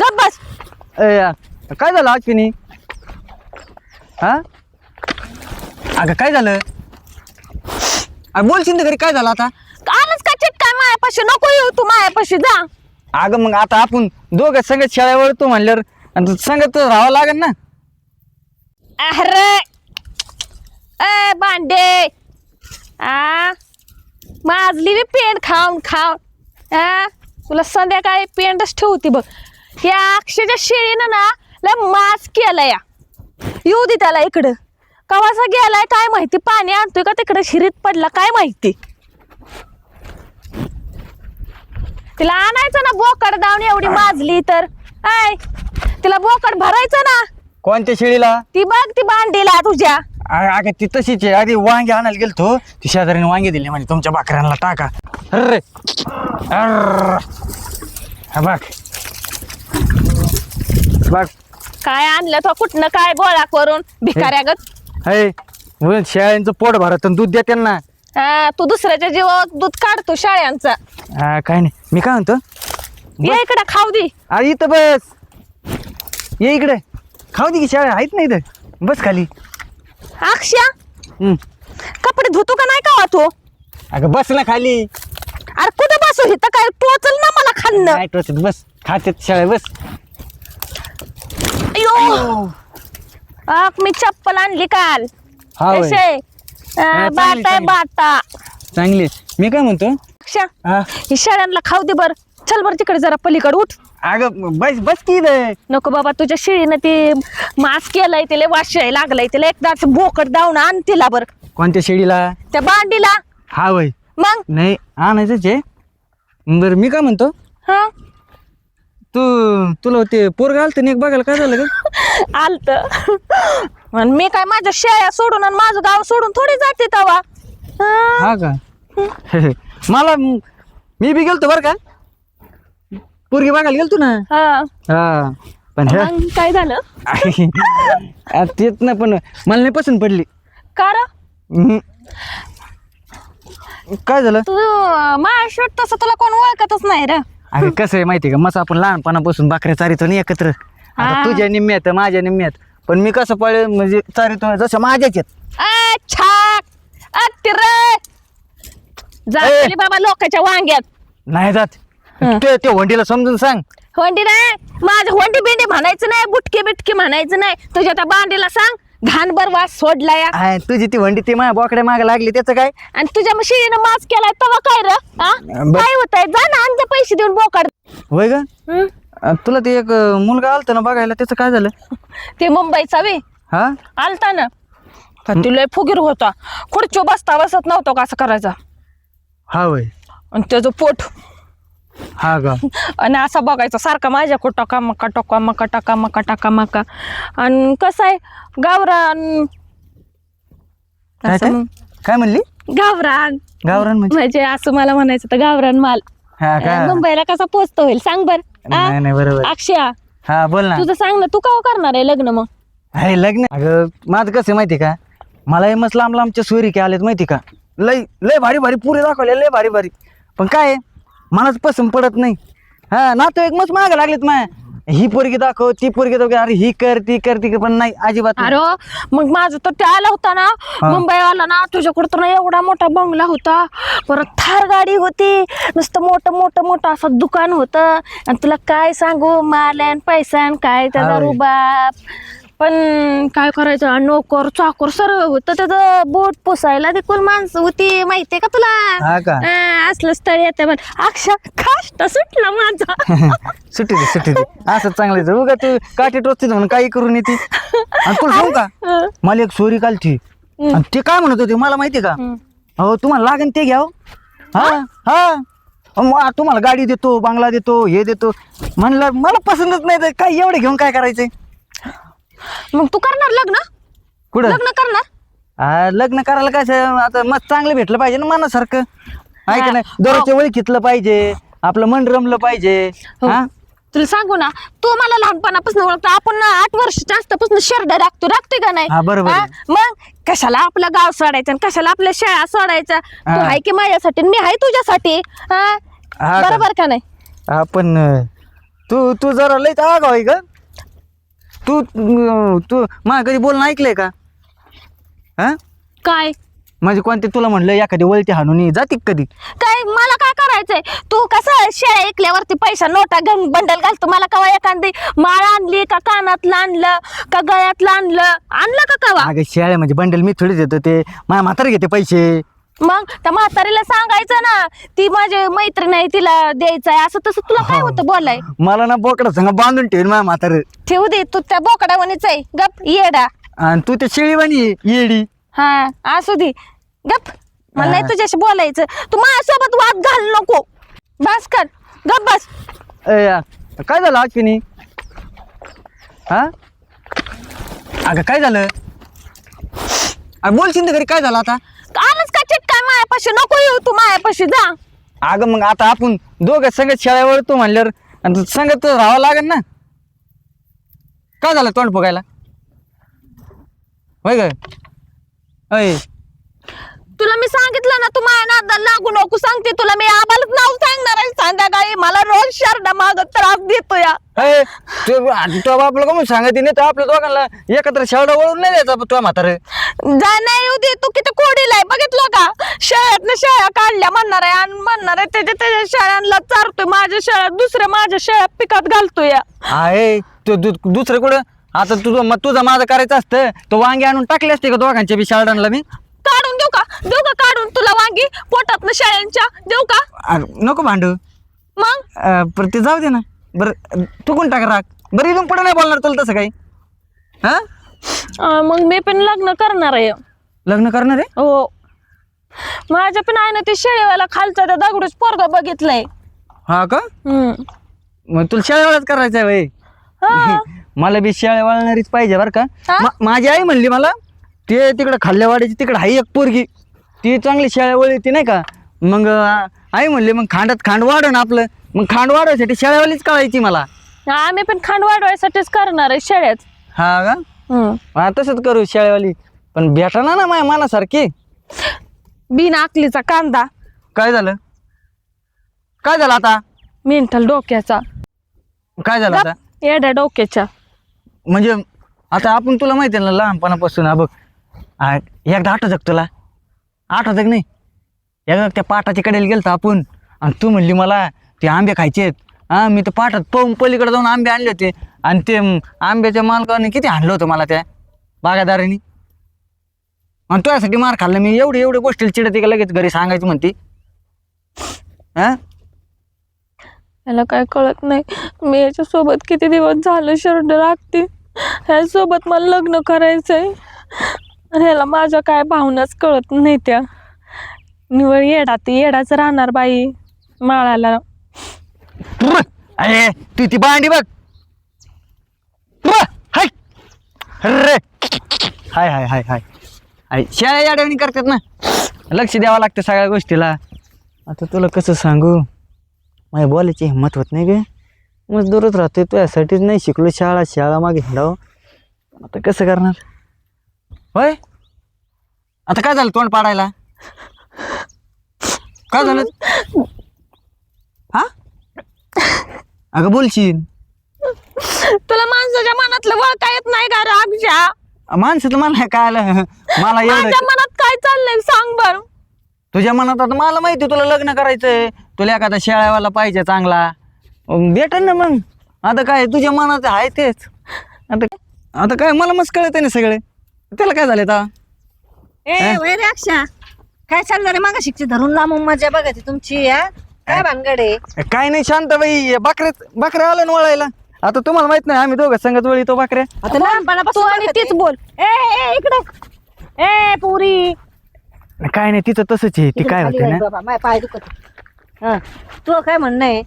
गप बस. ए. काय झालं अश्विनी हा? अगं काय झालं? अगं बोलशील ना घरी काय झालं आता? आलंच का चिटकाय मायापाशी? नको येऊ तू मायापाशी जा. अगं मग आता आपण दोघं संगत शाळेवर तू म्हणल्यावर आणि तू संगत राहावं लागेल ना? अरे. ए भांडे. आ? माजली बी पेंट खाऊन खाऊन. आ? तुला संध्याकाळी पेंटच ठेवती बघ. या अक्षरच्या शेळीनं ना लय मास केला या येऊ दे त्याला इकडं. कवासा गेलाय काय माहिती? पाणी आणतोय का तिकडे? शिरीत पडला काय माहिती? तिला आणायचं ना बोकड दावून एवढी माजली तर. ऐ तिला बोकड भरायचं ना. कोणत्या शेळीला? ती बघ ती भांडीला तुझ्या. अगं अगं ती तशीच आहे. आधी वांगे आणायला गेलतो. ती शेजारीने वांगे दिले. म्हणजे तुमच्या बाकऱ्यांना टाका. अरे अर्र. हा बघ. बघ काय आणलं तो? कुठनं काय गोळा करून? भिकाऱ्यागत हे म्हणून शेळ्यांचं पोट भरत दूध द्या त्यांना हा तू दुसऱ्याच्या जीवावर दूध काढतो शाळ्यांचा. हा, काय नाही. मी काय म्हणतो? ये इकडे खाऊ दे. अरे इथं बस. ये इकडे. खाऊ दे की शाळा आहेत ना इथं. बस खाली. हम्म. कपडे धुतो का नाही का तू? अगं बस ना खाली. अरे कुठं बसू? इथं काय टोचल ना मला खाल्लं टोचत. बस. खात्यात शाळा बस. अयो आक मी चप्पल आणली काल. हा होय. चांगली, बाटा आहे चांगली. बाटा चांगली. मी काय म्हणतो? अक्षया हा. ही शाळ्यांना खाऊ दे बर. चल बर तिकडे जरा पलीकडे उठ. अगं बस बस की. नको बाबा तुझ्या शिळीनं ते मास केलंय तिला वाशाय लागलंय तिला एकदा असं बोकड दावून आण तिला बर. कोणत्या शेळीला? त्या बांडीला. हा वय मग? नाही आणायचंच आहे. बरं मी काय म्हणतो? हा? तू तुला ते पोरग आलतं नाही बघायला? काय झालं का आलत. मी काय माझ्या शेळ्या सोडून आणि माझं गाव सोडून थोडी जाते तवा. हा? हा का? मला मी बी गेलतो बरं का? पोरगी बघायला गेलतो ना? हा. हा पण हे मग काय झालं? आ, तेच ना पण मला नाही पसंत पडली. कार हम्म. काय झालं? तू माझ्या तसं तुला कोण ओळखतच नाही रे. अरे कसं आहे माहिती का? मस्त आपण लहानपणापासून बाकऱ्या चारितो नाही एकत्र. आता हा. तुझ्या निम्म्यात माझ्या निम्म्यात पण मी कसं पळे म्हणजे चारितो जसं माझ्याच आहेत. ए, छाक! अतिरे जातली बाबा लोकांच्या वांग्यात. नाही जात. हं. ते ते वंडीला समजून सांग. होंडी नाही. माझं होंडी बिंडी म्हणायचं नाही बुटके बिटके म्हणायचं नाही. तुझ्या त्या बांडीला सांग. घाणभर वास सोडला या आहे, तुझी ती वंडी ती माझ्या बोकड्या मागे लागली त्याचं काय? आणि तुझ्या मशीनं मास केलाय तेव्हा काय र? हा? काय होत आहे जा ना ते पैसे देऊन बोकाड. होय हं? अ, तुला ते एक अ, मुलगा आलता ना बघायला त्याचं काय झालं? ते मुंबईचा वे. हा? आलता ना. तिला फुगीर होता. खुर्ची बसता बसत नव्हतं का असं करायचा? हा होय. आणि त्याचं पोट हा का? आणि असा बघायचा सारखा माझ्याकडं टका मका टका मका टका मका टका मका आणि कसं आहे गावरान काय असं काय मग- काय म्हणली? गावरान. गावरान म्हणजे? म्हणजे असं मला म्हणायचं तर गावरान माल. हा का? मुंबईला कसा पोचतो होईल? सांग बर. नाही नाही बरोबर. अक्षया. हा बोल ना. तुझं सांग ना तू का करणार आहे लग्न मग? अरे लग्न? अगं माझं कसं आहे माहिती का? मला हे मस्त लांब लांबच्या सोयरी की आलेत माहिती का? लय लय भारी भारी पुरे दाखवले लय भारी भारी पण काय आहे, मलाच पसंत पडत नाही. हा नातं एक मस्त माग लागलेत माय ही पोरगी दाखव ती पोरगी दाखव. अरे ही कर ती कर ती कर पण नाही अजिबात नाही. अरे मग माझं तर ते आला होता ना मुंबईवाला ना तुझ्याकडं तर ना एवढा मोठा बंगला होता. परत थार गाडी होती. नुसतं मोठं मोठं मोठं असं दुकान होतं. आणि तुला काय सांगू? माल्यान पैसान काय त्याचा. रुबाब. पण काय करायचं? नोकर चाकर सर्व होतं त्याचं बोट पुसायला देखील माणसं होती माहितीये का तुला? हा का? अं, असलं स्थळ येते पण अक्षा काष्ट सुटला माझा. सुट्टी दे सुट्टी दे असं चांगलं आहे. उगा तू काठी टोचते म्हणून काही करून येते आणि तुला सांगू का. मला एक सोरी कालची. आणि ते काय म्हणत होते मला माहिती का? हं. तुम्हाला लागेल ते घ्या हो. हा? हा? अहो, मग तुम्हाला गाडी देतो बांगला देतो हे देतो. म्हणलं मला पसंतच नाही तर काय एवढे घेऊन काय करायचंय? मग तू करणार लग्न कुठं लग्न करणार आ, लग्न करायला काय आता मस्त चांगलं भेटलं पाहिजे ना मनासारखं आहे का हा. नाही दररोजच्या ओळखीतलं पाहिजे आपलं मन रमलं पाहिजे हो. हा तुला सांगू ना तू मला लहानपणापासून ओळखतो आपण ना आठ वर्षाच्या असतापासून शर्ट राखतो राखते का नाही हा, बरोबर हा? आहे. मग कशाला आपलं गाव सोडायचं आणि कशाला आपल्या शाळा सोडायच्या तू हा. आहे की माझ्यासाठी आणि मी आहे तुझ्यासाठी हा? हा का? बरोबर का नाही आपण अं, तू तू जरा लई आगाव आहे का तू तू मला कधी बोलणं ऐकलंय का? हा? काय? म्हणजे कोणते तुला म्हणलं एखादी वळती हाणून ये, जाती का कधी? काय मला काय करायचंय? तू कसं शेळ्या ऐकल्यावरती पैसा नोटा घेऊन बंडल घालतो मला कवा एखादी माळ आणली का कानातलं आणलं का गळ्यातलं आणलं आणलं का कवा? अगं शेळ्या म्हणजे बंडल मी थोडी देतो ते माझ्या म्हातारा घेते पैसे. मग त्या म्हातारीला सांगायचं ना ती माझी मैत्रीण आहे तिला द्यायचंय असं तसं तुला काय होतं बोलाय? मला ना बोकडा संग बांधून ठेवीन माझ्या म्हातारं ठेवू दे तू त्या बोकडावणीच आहे. गप येडा. आणि तू त्या शेळीवाणी आहे, येडी. हा असू दे. गप मला नाही हा. तुझ्याशी बोलायचं. तू माझ्यासोबत वाद घाल नको. बस कर. गप बस. काय झालं अश्विनी हा? अगं काय झालं? बोलशील ना घरी काय झालं आता? आलंच का काय मायापाशी? नको येऊ तू मायापाशी जा. अगं मग आता आपण दोघं संगत शाळेवर तू म्हणल्यावर आणि संगत राहावं लागेल ना? काय झालं तोंड फुगायला? होय ग? अय. तुला मी सांगितलं ना तू माझ्या नादाला लागू नको सांगते तुला मी. आबालाच नाव सांगणार आहे संध्याकाळी. मला रोज शर्ट मागत त्रास देतो या अय तू तो आपलं का सांगते नाही तर आपल्या दोघांना एकत्र शाळा वळून नाही द्यायचा तुझ्या म्हातारे. जा नाही येऊ दे तू किती कोडीला आहे बघितलं का? शाळेतनं शाळा काढल्या म्हणणार आहे आणि म्हणणार आहे त्याच्या त्याच्या शाळांना चारतोय माझ्या शाळेत दुसऱ्या माझ्या शाळेत पिकात घालतोय. या आहे तू दु- दुसरं कुठं? आता तुझं मग तुझं माझं करायचं असतं तो वांगे आणून टाकले असते का दोघांच्या बी शाळांना मी? देऊ का काढून तुला वांगी पोटात शाळेंच्या देऊ का? अरे, नको भांडू. मग? अं, ते जाऊ दे ना. बरं कोण टाक राग. बरं इथून पुढे नाही बोलणार तुला तसं काही. हा? अं, मग मी पण लग्न करणार आहे. लग्न करणार आहे? हो. माझ्या पण आहे ना ते शेळीवाला खालचा त्या दगडूच पोरग बघितलंय. हा का? हम्म. मग तुला शाळेवालाच करायचं आहे वय. हा. मला बी शाळे वळणारीच पाहिजे बरं का. हा? मा- माझी आई म्हणली मला ते तिकडं खाल्ल्यावाडीची तिकडं आहे एक पोरगी. ती चांगली शाळेवळी ती नाही का? मग आई म्हणली मग खांडात खांड वाढव ना आपलं. मग खांड वाढवायसाठी शाळेवालीच कळायची मला. आम्ही पण खांड वाढवायसाठीच करणार आहे शेळ्यात हा का? हम्म. हा तसंच करू शाळेवाली. पण भेटा ना माझ्या मनासारखी. बिन आकलीचा कांदा. काय झालं? काय झालं आता? मेंटल डोक्याचा. काय झालं आता? गप, येड्या डोक्याच्या. म्हणजे आता आपण तुला माहिती आहे ना लहानपणापासून हा बघ. आ, एकदा आठवत तुला? आठवत नाही? एकदा त्या पाटाच्या कडेला गेलतो आपण आणि तू म्हणली मला ते आंबे खायचे आहेत. हा मी तर पाठात पाहून पलीकडे जाऊन आंबे आणले होते आणि ते आंब्याच्या मालकाने किती आणलं होतं मला त्या बागादाराने. आणि तुझ्यासाठी मार खाल्ला मी एवढी एवढे गोष्टी चिडते का लगेच घरी सांगायची म्हणते? हा? याला काय कळत नाही. मी याच्या सोबत किती दिवस झालं शर्ट राखते ह्यासोबत मला लग्न करायचंय. ह्याला माझ्या काय भावनाच कळत नाही त्या. निवळ येडा ती येडाच राहणार बाई माळाला. पुर! अरे तू ती भांडी बघ. पुर! हाय. अरे. हाय हाय हाय हाय. शाळा याडवणी करतात ना. लक्ष द्यावं लागतं सगळ्या गोष्टीला. आता तुला कसं सांगू? माझ्या बोलायची हिंमत होत नाही गे. मजदूरच राहतोय तुझ्यासाठीच नाही शिकलो शाळा शाळा मागे हिंडाव. आता कसं करणार? होय? आता काय झालं तोंड पाडायला? काय झालं? हा? अगं बोलशील. तुला माणसाच्या मनातलं वळता येत नाही का रागच्या माणसाचं मला काय आलं? मला एवढं माझ्या मनात काय चाललंय सांग बर. तुझ्या मनात आता मला माहिती तुला लग्न करायचंय. तुला एखादा शेळ्यावाला पाहिजे चांगला. भेटन ना मग. आता काय तुझ्या मनात आहे तेच. आता आता काय मला मस्त कळत ना सगळे. त्याला काय झालं आता ए वय रे अक्षा. काय चाललं रे? मागा शिकची धरून लांबून मजा बघायची तुमची या काय भानगड आहे? काय नाही शांत बाई. बकऱ्यात बकऱ्या आलं ना वळायला. आता तुम्हाला माहीत नाही आम्ही दोघं संगत वळी तो बकऱ्या. आता तू लहानपणापासून आणि बघते. तीच बोल. ए ए इकडे. ए पुरी. काय नाही तिचं तसंच आहे. ती काय होते ना? बाबा माय पाय दुखत हा. तू काय म्हणणं आहे?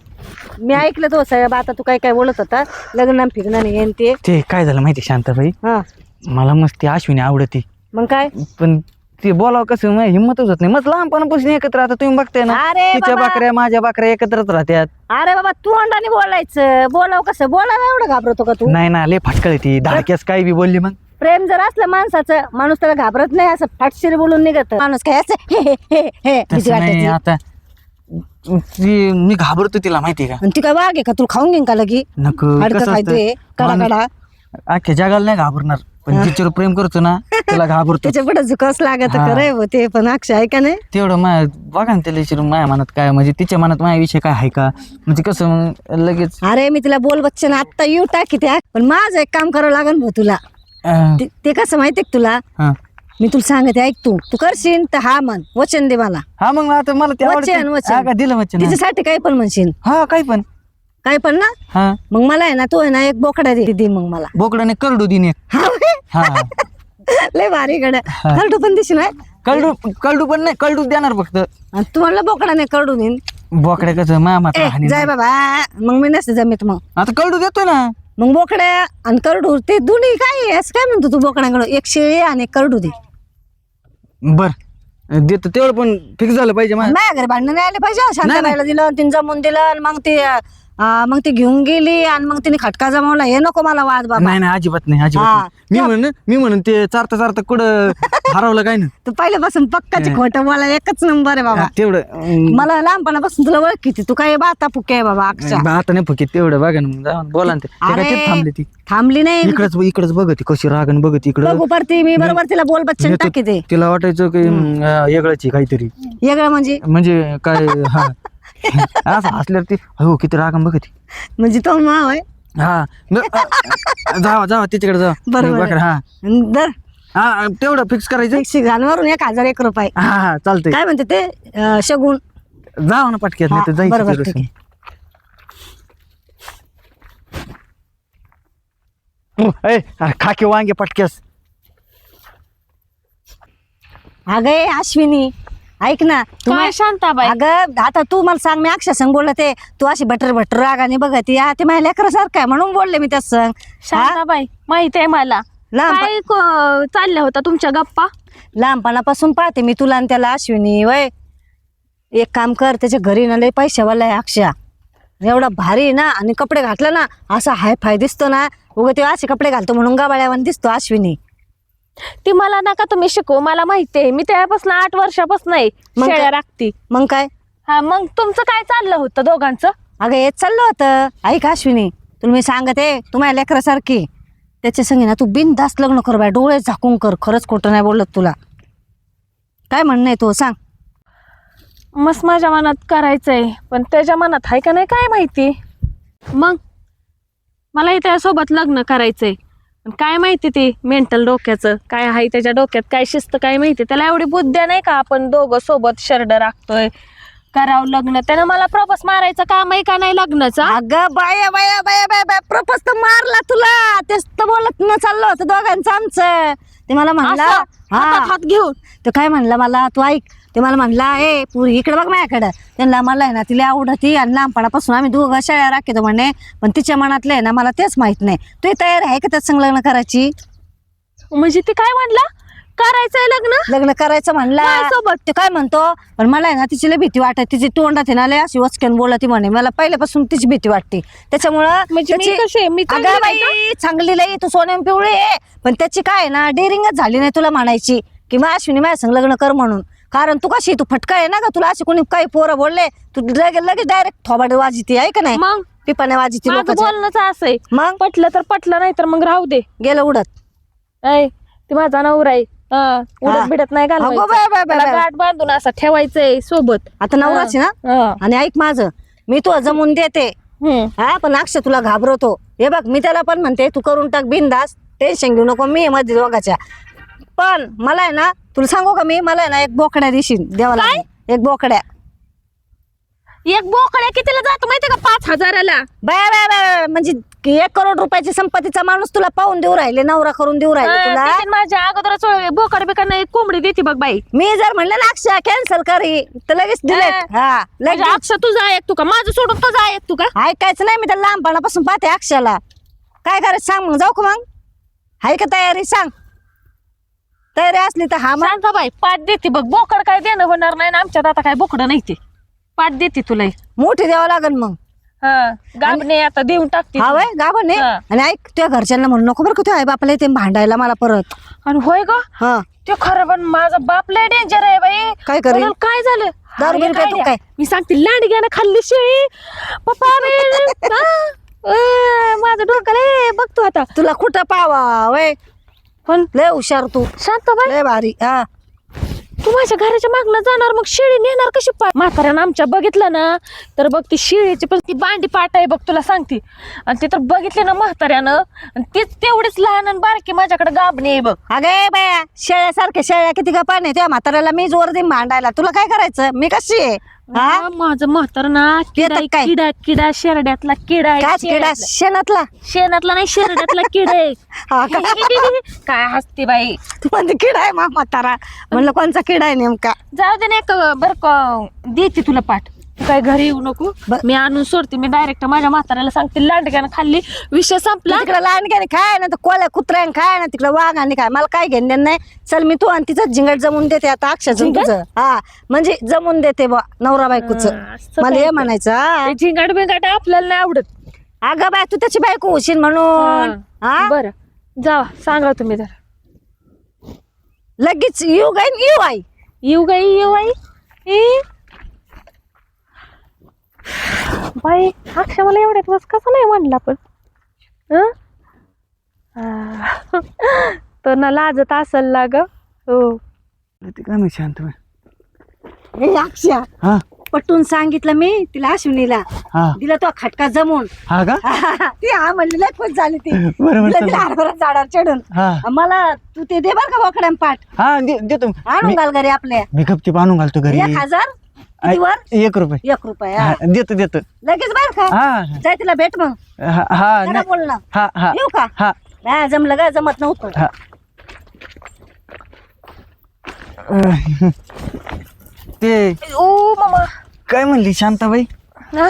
मी ऐकलं तो साहेब आता तू काय काय बोलत होता? लग्न फिरणं नाही आणि ते. ते काय झालं माहिती शांताबाई हा. मला मस्त ती अश्विनी आवडती. मग काय? पण ते बोलावं कसं माझी हिंमतच होत नाही. मग लहानपणापासून एकत्र आता तुम्ही बघताय ना अरे तिच्या बाबा. बाकऱ्या माझ्या बाकऱ्या एकत्रच राहत्यात. अरे बाबा तू अंडाने बोलायचं. बोलाव कसं? बोलायला एवढं घाबरतो का तू? नाही ना लय फाटकळ ती. धाडक्यास काही बी बोलली मग. प्रेम जर असलं माणसाचं माणूस त्याला घाबरत नाही असं फाटशिरी बोलून निघत. माणूस काय असं हे हे हे हे भीती तसं नाही वाटायची. आता ती मी घाबरतो तिला माहिती आहे का? आणि ती काय वाघ आहे का? तुला खाऊन घेईन का लगी? नको हाडकं कसं असतं? कडा कडा माणूस अख्ख्या जगाला नाही घाबरणार. पण जिच्यावर प्रेम करतो ना त्याला घाबरतो. त्याच्या पुढे झुकस लागत हा. खरंय ते पण. अक्षय आहे का नाही तेवढं माया बघा ना त्याला विचारून माझ्या मनात काय म्हणजे तिच्या मनात माझ्या विषय काय आहे का? म्हणजे कसं मग लगेच अरे मी तिला बोल बच्चन आत्ता येऊ टाकी त्या पण माझं एक काम करावं लागेल भाऊ तुला. अं, ते- ते कसं माहितीये का तुला? हा. मी तुला सांगते ऐक तू. तू करशील तर हा म्हण वचन दे मला. हा मग आता मला ते वचन, आवडतं. वचन. का दिलं वचन? तिच्यासाठी काही पण म्हणशील. हा काही पण. काही पण ना? हा. मग मला आहे ना तू आहे ना एक बोकडा दे दे मग मला. बोकडाने करडू दिन एक हा व्हय? हा. लय भारी गड्या करडू पण दिशी नाही कळडू कळडू पण नाही कळडू देणार फक्त. आणि तुम्हाला बोकडाने करडू देईन. बोकड्या कसं मामा ए जाय बाबा मग मी नसते जमीत मग. आता कळडू देतोय ना. मग बोकड्या आणि करडू ते दोन्ही काय आहे? असं काय म्हणतो तू बोकड्याकडं? एक शेळी आणि करडू दे. बर. देतो तेवढं पण फिक्स झालं पाहिजे माझ्या घरी भांडण नाही आले पाहिजे. शांताबाईला दिलं आणि तिने जमून दिलं आणि मग ती मग ती घेऊन गेली आणि मग तिने खटका जमवला. हे नको मला वाद बाबा. नाही नाही अजिबात नाही अजिबात हा. नाही. मी म्हण मी म्हणून ते चारता चारता कुठं हरवलं काय ना? तू पहिल्यापासून पक्काची खोटं बोला एकच नंबर आहे बाबा. तेवढं अं, मला लहानपणापासून तुला ओळखीती तू. काय बाता पुके आहे बाबा अक्षा आता नाही फकीत तेवढं बघा ना मग बोला ना ते. ते काय थांबली ती. थांबली नाही. इकडच इकडच बघ ती कशी रागण बघ इकडं. बघू परती मी बरोबर तिला बोल बच्चन टाकी दे. तिला वाटायचं की अं, वेगळंच आहे काहीतरी. वेगळं म्हणजे? म्हणजे काय हा. असं हसल्यावर ती हो किती रागण बघ ती. म्हणजे तो माव आहे. हा न- अ- जावा जावा तिच्याकडे जावा. बरोबर आहे. हा. दर हा तेवढं फिक्स करायचं. एकशे घालवरून एक हजार एक रुपये. हा हा चालतंय. काय म्हणते ते? अं, शगुन. जावा ना पटक्यात नाही तर हा, जायचं बरोबर, तिकडं. ठीक हो, ए, अरे खाकी वांगे पटक्यास. अगं ए, अश्विनी. ऐक ना तू काय शांताबाई? अगं आता तू मला सांग मी अक्षय संग बोलते तू अशी बटर बटर रागाने बघत या ते माझ्या लेकरासारखं आहे म्हणून बोलले मी त्याच संग. हा? शांताबाई माहीत आहे मला. लांब काय क- चालल्या होता तुमच्या गप्पा? लहानपणापासून पाहते मी तुला आणि त्याला अश्विनी वय. एक काम कर त्याच्या घरी ना लय पैशावाला आहे अक्षा एवढा भारी आहे ना आणि कपडे घातले ना असा हाय फाय दिसतो ना उगा ते असे कपडे घालतो म्हणून गाबाळ्यावान दिसतो अश्विनी. ती मला नका तुम्ही शिकवू मला माहिती आहे. मी तेव्हापासून आठ वर्षापासून आहे. मग काय? शेळ्या राखती. मग काय? हा मग तुमचं काय चाललं होतं दोघांचं? अगं हेच चाललं होतं. ऐक अश्विनी तुला मी सांगते तू माझ्या लेकरासारखी त्याच्या संगी ना तू बिनधास्त लग्न कर बाय डोळे झाकून कर खरंच खोटं नाही बोलत तुला. काय म्हणणं आहे तो सांग. मस्त माझ्या मनात करायचंय पण त्याच्या मनात आहे का नाही काय माहिती? मग मलाही त्यासोबत लग्न करायचंय. काय माहिती ती मेंटल डोक्याचं? काय आहे त्याच्या डोक्यात? काय शिस्त? काय माहिती? त्याला एवढी बुद्ध्या नाही का आपण दोघं सोबत शर्ड राखतोय करावं लग्न. त्यानं मला प्रपोज मारायचं काम आहे का नाही लग्नाचं? अगं बाया बाया बाया बाया बाया प्रपोज तर मारला तुला. तेच तर बोलत न चाललं होतं दोघांचं आमचं. ते मला म्हणला असं, हातात हा. हात घेऊन? तो काय म्हणला मला तू ऐक ते मला म्हणला ए पुरी इकडे बघ माझ्याकडं. त्यांना मला आहे ना तिला आवडती आणि लहानपणापासून आम्ही दोघं शाळा राखतो म्हणे. पण तिच्या मनातलं आहे ना मला तेच माहीत नाही. तू तयार आहे का त्याच संग लग्न करायची? म्हणजे ती काय म्हणला? करायचंय लग्न? लग्न करायचं म्हणला. माझ्यासोबत? ते काय म्हणतो? पण मला आहे ना तिची लय भीती वाटते. तिची तोंडात आहे ना लय अशी वचक्यान बोलती म्हणे. मला पहिल्यापासून तिची भीती वाटते. त्याच्यामुळं म्हणजे मी त्याची- कशी आहे? मी चांगली नाही लई तू सोन्याम पिवळी आहे. पण त्याची काय आहे ना डेअरिंगच झाली नाही तुला म्हणायची. की मग अश्विनी माझ्या संग लग्न कर म्हणून. कारण तू कशी तू फटका आहे ना का तुला अशी कोणी काही पोरं बोलले? तू लगेच लगेच डायरेक्ट थोबाड वाजिती आहे का नाही? मग? पिपाने वाजिती माझं लोकांच्या. बोलणंच असं मग? पटलं तर पटलं नाही तर मग राहू दे. गेलं उडत. ऐ ती माझा नवरा आहे. हा, हा. उडत बिडत नाही अगो बाय, बाय, घालवायचं बाय, त्याला बाय. गाठ बांधून असं ठेवायचंय सोबत. आता नवराची ना? हा. आणि ऐक माझं मी तू जमून देते. हम्म. हा पण अक्षय तुला घाबरवतो. हे बघ मी त्याला पण म्हणते तू करून टाक बिनदास टेन्शन घेऊ नको मी आहे मध्ये दोघाच्या. पण मला आहे ना तुला सांगू का मी? मला आहे ना एक बोकड्या दिशील देवाला एक बोकड्या. एक बोकड्या कितीला जातो माहितीये का? पाच हजाराला. बाय बाय बाय म्हणजे एक करोड रुपयाची संपत्तीचा माणूस तुला पाहून देऊ राहिले नवरा करून देऊ राहिले हा, तुला. माझ्या अगोदरच बोकड बिकड एक कोंबडी देते बघ बाई. मी जर म्हणलं ना अक्षय कॅन्सल करी तर लगेच डिलेट हा म्हणजे लगेच अक्ष तुझा ऐक तू का? माझं सोडून तुझा ऐक तू का? ऐकायचं नाही मी तर लहानपणापासून पाहते अक्षयाला. काय करायचं सांग मग जाऊ का मग? हाय का तयारी? सांग. तयारी असली तर हा शांता बाई पाठ देते बघ बोकड काय देणं होणार नाही ना आमच्यात आता काय बोकड नाही ते. पाठ देते तुला. ही. मोठी द्यावं लागेल मग. हा गाबणे आता देऊन टाकते हा वय नाही हा. आणि ऐक तुझ्या घरच्यांना म्हणू नको बरं का तुझ्या आई बापाला ते भांडायला मला परत. आणि होय ग? हा. ते खरं पण माझा बाप लय डेंजर आहे बाई. काय करेल? म्हणून काय झालं? दारू अरे बिरू पितो काय काय? मी सांगते लांडग्यानं खाल्ली शेळी. पप्पा मी हा? माझं डोकं लय बघतो आता. तुला कुठं पावा वय? पण लय हुशार तू. शांत बाई लय भारी हा. तू माझ्या घराच्या मागणं जाणार मग शेळी नेणार कशी? पाय म्हाताऱ्यानं आमच्या बघितलं ना तर बघ ती शेळीची पण ती बांडी पाट आहे बघ तुला सांगते. आणि ते तर बघितले ना म्हाताऱ्यानं आणि तीच तेवढीच लहान आणि बारकी माझ्याकडे गाबणी आहे बघ. अगे बाया शेळ्यासारख्या शेळ्या किती का पाणी त्या म्हाताऱ्याला मी जोर देईन भांडायला. तुला काय करायचं? मी कशी आहे? हा? हा, माझं म्हातार ना किडा काय? किडा किडा शेरड्यातला किडा आहे, किडा शेरड्यातला. शेणातला? शेणातला नाही शेरड्यातला किडा आहे. हा का? काय हसते बाई. तू म्हणते किडा आहे मा म्हातारा. म्हणलं कोणचा किडा आहे नेमका? जाऊ दे ना एक बर देते तुला पाठ. काय घरी येऊ नको. मी आणून सोडते मी डायरेक्ट माझ्या म्हाताऱ्याला सांगते लांडग्यानं खाल्ली विषय संपला. तिकडे लहान खाय ना तर कोल्या कुत्र्यान खाय ना तिकडे वाघ आणि काय मला काय घेणं देणं नाही. चल मी तू आणि तिचं झिंगट जमून देते आता अक्षर झिंगट? तुझं. हा म्हणजे जमून देते बा नवरा बायकोच. हा, असं मला काय हे ते? म्हणायचं हा. ते झिंगाट बिंगाट आपल्याला नाही आवडत. अगं बाय तू त्याची बायको होशील म्हणून. हा बर. जावा सांगा तुम्ही जरा. लगेच येऊ गाय येऊ आई. येऊ गाई येऊ आई. ए? बाई अक्षय मला एवढ्यात दिवस कसा नाही म्हणला पण. हं? तो ना लाजत असेल ना ग. हो. ते काय माहिती शांत बाई. हे हा? पटून सांगितलं मी तिला अश्विनीला. हा. दिला तो खटका जमून. हा का? ती हा म्हणली लय खुश झाली ती. बरोबर तिला दिला हरभरा झाडावर चढून. हा. मला तू ते दे बर का बोकड्यान पाठ. हा दे- देतो. आणून मी घाल घरी आपल्या. मी गपचीप आणून घालतो घरी. एक हजार? किती वर एक रुपये. एक रुपया देतो देतो. लगेच बर का? हा. जाय तिला भेट मग. हा हा जरा नाही. बोल ना हा हा. येऊ का? हा. हा जमलं का? जमत नव्हतं. हा. ते ओ मामा. काय म्हणली शांताबाई? हा?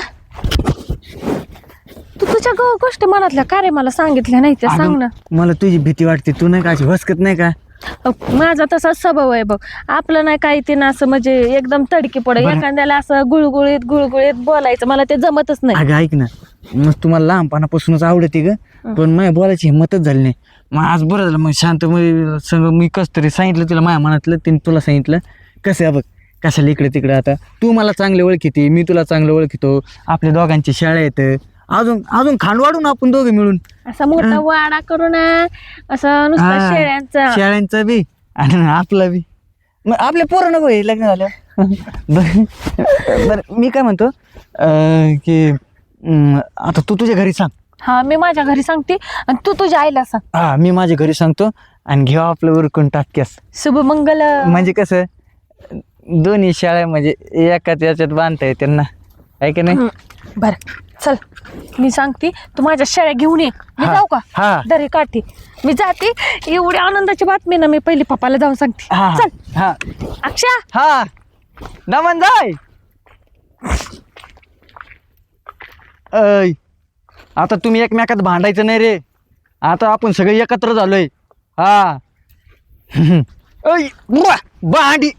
तू तुझ्या गो गोष्टी मनातल्या का रे मला सांगितल्या नाही त्या सांग अगं, ना. मला तुझी भीती वाटते. तू नाही का अशी हसकत नाही का? माझा तसा स्वभाव आहे बघ. आपलं नाही काही ते ना असं म्हणजे एकदम तडकी पड. बरं. एखाद्याला असं गुळगुळीत गुळगुळीत बोलायचं. मला ते जमतच नाही. अगं ऐक ना. मग तुम्हाला लहानपणापासूनच आवडते ग. पण माझ्या बोलायची हिंमतच झाली नाही. मग आज बरं झालं. मग शांत मग संग मी कस तरी सांगितलं तुला माझ्या मनातलं तिने तुला सांगितलं. कसं आहे बघ? कशाला इकडे तिकडे आता? तू मला चांगले ओळखीते मी तुला चांगलं ओळखितो. आपल्या दोघांची शाळा येतं. अजून अजून खांड वाढू ना आपण दोघं मिळून. असा मोठा वाडा करून असं नुसतं हा, शेळ्यांचा. शेळ्यांचा बी आणि आपला बी. मग आपले पोरं नको हे लग्न झालं बरं बरं मी काय म्हणतो अं, की अं, आता तू तुझ्या घरी सांग. हा मी माझ्या घरी सांगते आणि तू तुझ्या आईला सांग. हा मी माझ्या घरी सांगतो आणि घेऊ आपलं उरकून टाक्यास शुभमंगल म्हणजे कसं दोन्ही शाळा म्हणजे एकाच याच्यात बांधता येते ना. आहे की नाही? बर. चल मी सांगते तू माझ्या शेळ्या घेऊन ये. मी हा, जाऊ का? हा. दरी काठी मी जाते एवढी आनंदाची बातमी ना मी पहिली पप्पाला जाऊन सांगते. हा. चल. हा. अक्षा! हा. नमन जाय. ऐ आता तुम्ही एकमेकात भांडायचं नाही रे. आता आपण सगळे एकत्र झालोय. हा. ऐ बुवा, भांडी.